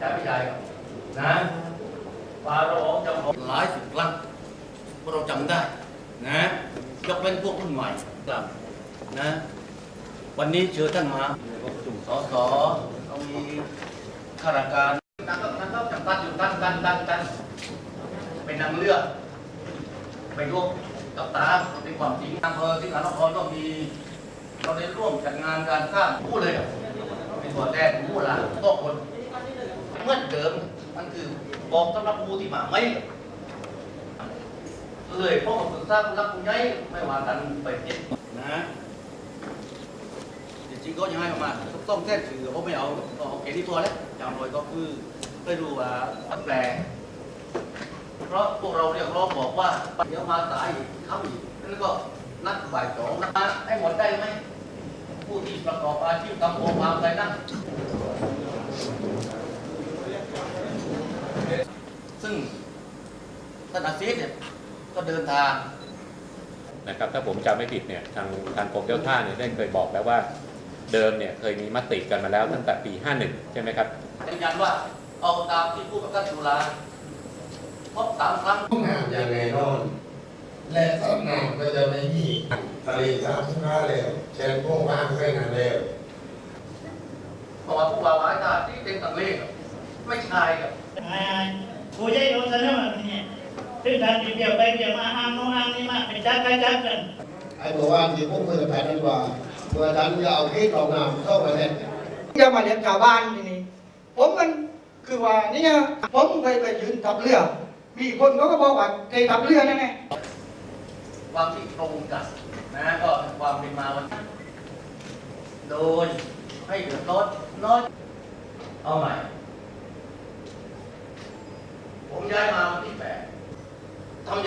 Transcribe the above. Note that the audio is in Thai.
จ่ายไม่จ่ายครับนะฟ้าร้องจำของหลายสิบครั้งพวกเราจำได้นะยกเว้นพวกรุ่นใหม่ครับนะวันนี้เชิญท่านมาจุ่มสอสอเรามีข้าราชการนั่งก็นั่งก็จำกัดอยู่กันกันกันกันเป็นนางเรือไปร่วมกับตาเป็นความจริงอำเภอที่ขานครก็มีเราได้ร่วมจัดงานการสร้างผู้เลยอะเป็นตัวแทนผู้หลานก็คนเหมื่อนเดิมมันคือ บอกสำหรับผู้ที่มาไม่เลยพ่อมาปรึกษาผู้รักผู้ใหญ่ไม่ว่ากันไปเจ็ดนะจริงๆก็ยังให้มาต้องแท้ถือเขาไม่เอาก็โอเคที่ตัวแล้วจำเลยก็คือไม่รู้ว่าแปลเพราะพวกเราเรียกร้องบอกว่าเดี๋ยวมาสายอีกเข้าอีกนั่นก็นัดบ่ายสองนะให้หมดได้ไหมผู้ที่ประกอบอาชีพทำโอพามอะไรนั่น ซึ่งท่านอาซีสเนี่ยก็เดินทางนะครับถ้าผมจำไม่ผิดเนี่ยทางทางกรมเจ้าท่าเนี่ยได้เคยบอกแล้วว่าเดิมเนี่ยเคยมีมติกันมาแล้วตั้งแต่ปี 51 ใช่ไหมครับยืนยันว่าเอาตามที่ผู้ประกันตุลาพบสามครั้งห้องน้ำอย่างแน่นอน และสำนักก็จะไม่มีทะเลสาบสุขาแล้วเช่นพวกว่างแค่นั้นแล้วเพราะว่าผู้ว่าหมายตาที่เป็นตังเลขไม่ใช่ครับ ผู้ใหญ่โดนเสนอมาเนี่ยซึ่งทางที่เดียวไปเดียวมาอ้างโน้นอ้างนี่มาเป็นจักรจักกันไอ้เมื่อวานที่ผมคุยกับแพทย์นั่นว่าเมื่อท่านจะเอาคิดออกน้ำเข้าประเทศจะมาเลี้ยงชาวบ้านทีนี้ผมมันคือว่าเนี่ยผมเคยไปยืนทับเรือ มีคนเขาก็บอกว่าเคยทับเรือนั่นไงความที่ตรงกันนะก็ความเป็นมาวันนี้โดยให้เดือดร้อนน้อยเอาใหม่ ผมย้ายมาวันที่แปดทำ